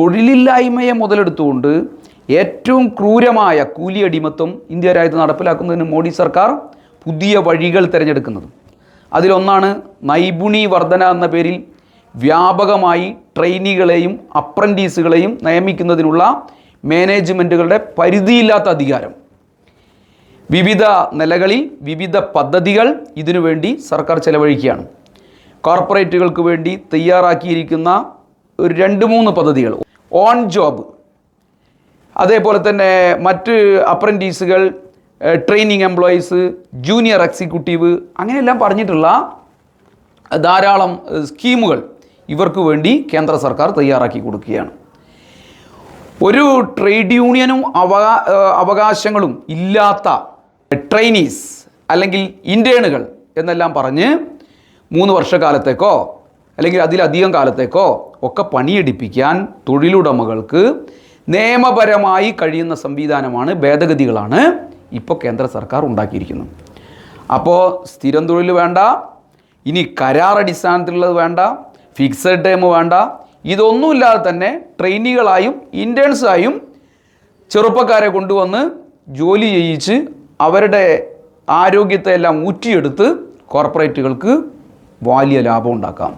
തൊഴിലില്ലായ്മയെ മുതലെടുത്തുകൊണ്ട് ഏറ്റവും ക്രൂരമായ കൂലി അടിമത്വം ഇന്ത്യ രാജ്യത്ത് നടപ്പിലാക്കുന്നതിന് മോഡി സർക്കാർ പുതിയ വഴികൾ തിരഞ്ഞെടുക്കുന്നത്. അതിലൊന്നാണ് നൈപുണി വർധന എന്ന പേരിൽ വ്യാപകമായി ട്രെയിനികളെയും അപ്രന്റീസുകളെയും നിയമിക്കുന്നതിനുള്ള മാനേജ്മെന്റുകളുടെ പരിധിയില്ലാത്ത അധികാരം. വിവിധ നിലകളിൽ വിവിധ പദ്ധതികൾ ഇതിനുവേണ്ടി സർക്കാർ ചെലവഴിക്കുകയാണ്. കോർപ്പറേറ്റുകൾക്ക് വേണ്ടി തയ്യാറാക്കിയിരിക്കുന്ന ഒരു രണ്ട് മൂന്ന് പദ്ധതികൾ. On job. അതേപോലെ തന്നെ മറ്റ് അപ്രന്റീസുകൾ ട്രെയിനിങ് എംപ്ലോയീസ് ജൂനിയർ എക്സിക്യൂട്ടീവ് അങ്ങനെയെല്ലാം പറഞ്ഞിട്ടുള്ള ധാരാളം സ്കീമുകൾ ഇവർക്ക് വേണ്ടി കേന്ദ്ര സർക്കാർ തയ്യാറാക്കി കൊടുക്കുകയാണ്. ഒരു ട്രേഡ് യൂണിയനും അവകാ അവകാശങ്ങളും ഇല്ലാത്ത ട്രെയിനീസ് അല്ലെങ്കിൽ ഇന്റേണുകൾ എന്നെല്ലാം പറഞ്ഞ് മൂന്ന് വർഷക്കാലത്തേക്കോ അല്ലെങ്കിൽ അതിലധികം കാലത്തേക്കോ ഒക്കെ പണിയെടുപ്പിക്കാൻ തൊഴിലുടമകൾക്ക് നിയമപരമായി കഴിയുന്ന സംവിധാനമാണ് ഭേദഗതികളാണ് ഇപ്പോൾ കേന്ദ്ര സർക്കാർ ഉണ്ടാക്കിയിരിക്കുന്നത്. അപ്പോൾ സ്ഥിരം തൊഴിൽ വേണ്ട ഇനി കരാർ അടിസ്ഥാനത്തിലുള്ളത് വേണ്ട ഫിക്സഡ് ടൈം വേണ്ട ഇതൊന്നുമില്ലാതെ തന്നെ ട്രെയിനികളായും ഇന്റേൺസായും ചെറുപ്പക്കാരെ കൊണ്ടുവന്ന് ജോലി ചെയ്യിച്ച് അവരുടെ ആരോഗ്യത്തെ എല്ലാം ഊറ്റിയെടുത്ത് കോർപ്പറേറ്റുകൾക്ക് വലിയ ലാഭം ഉണ്ടാക്കാം.